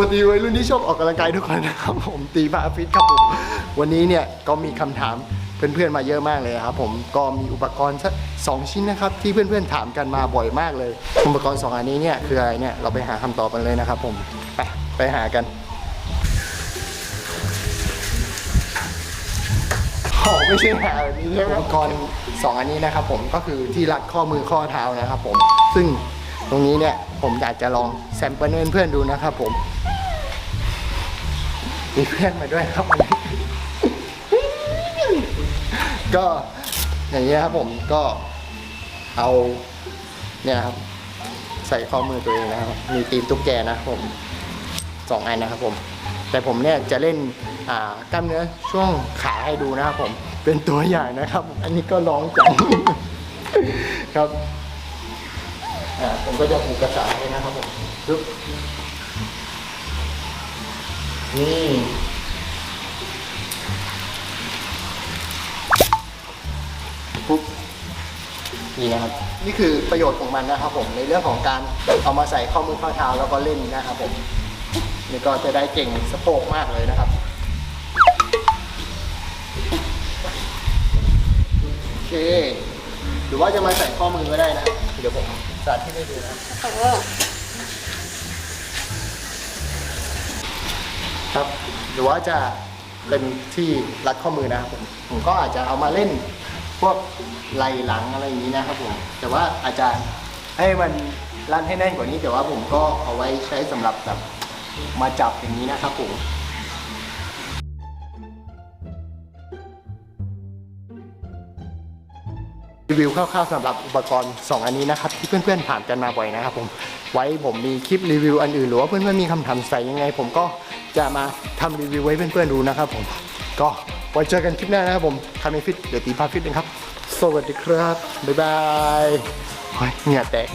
วัสดีวัยรุ่นที่ชอบออกกำลังกายทุกคนนะครับผมตีบาฟิตครับผมวันนี้เนี่ยก็มีคำถามเพื่อนๆมาเยอะมากเลยครับผมก็มีอุปกรณ์สักสองชิ้นนะครับที่เพื่อนๆถามกันมาบ่อยมากเลย อุปกรณ์สองอันนี้เนี่ยคืออะไรเนี่ยเราไปหาคำตอบกันเลยนะครับผมไปไปหากันอ๋อไม่ใช่หาแบบนี้ใช่ไหมอุปกรณ์สองอันนี้นะครับผมก็คือที่รัดข้อมือข้อเท้านะครับผมซึ่ง ตรงนี้เนี่ยผมอยากจะลองแซมเปิลเพื่อนๆดูนะครับผมมีเพื่อนมาด้วยครับวันนี้ก็อย่างนี้ยครับผมก็เอาเนี่ยครับใส่ข้อมือตัวเองนะครับ มีตีนตุ๊กแกนะครับผมสองอันนะครับผม แต่ผมเนี่ยจะเล่นกล้ามเนื้อช่วงขาให้ดูนะครับผมเป็นตัวอย่างนะครับ อันนี้ก็ร้องจังครับ ผมก็จะผูกกระสายให้นะครับผมปึ๊บนี่ปุ๊บนี่นะครับ นี่คือประโยชน์ของมันนะครับผมในเรื่องของการเอามาใส่ข้อมือข้อเท้าแล้วก็เล่นนะครับผมนี่ก็จะได้เก่งสะโพกมากเลยนะครับโอเค หรือว่าจะมาใส่ข้อมือก็ได้นะ เดี๋ยวผม สาธิตให้ดูนะครับเออครับหรือว่าจะเป็นที่รัดข้อมือนะครับผมผมก็อาจจะเอามาเล่นพวกไหลหลังอะไรอย่างนี้นะครับผมแต่ว่าอาจจะให้มันรัดให้แน่นกว่านี้ แต่ว่าผมก็เอาไว้ใช้สำหรับแบบมาจับอย่างนี้นะครับผม รีวิวคร่าวๆสำหรับอุปกรณ์ 2 อันนี้นะครับ ที่เพื่อนๆถามกันมาบ่อยนะครับผมไว้ผมมีคลิปรีวิวอันอื่นหรือว่าเพื่อนๆมีคำถามใส่ยังไง ผมก็จะมาทำรีวิวไว้เพื่อนๆดูนะครับผมก็ไว้เจอกันคลิปหน้านะครับผมคาเมฟิตเดี๋ยวตีพาฟิตนะครับ สวัสดีครับ บ๊ายบายโอ้ยเหงื่อแตก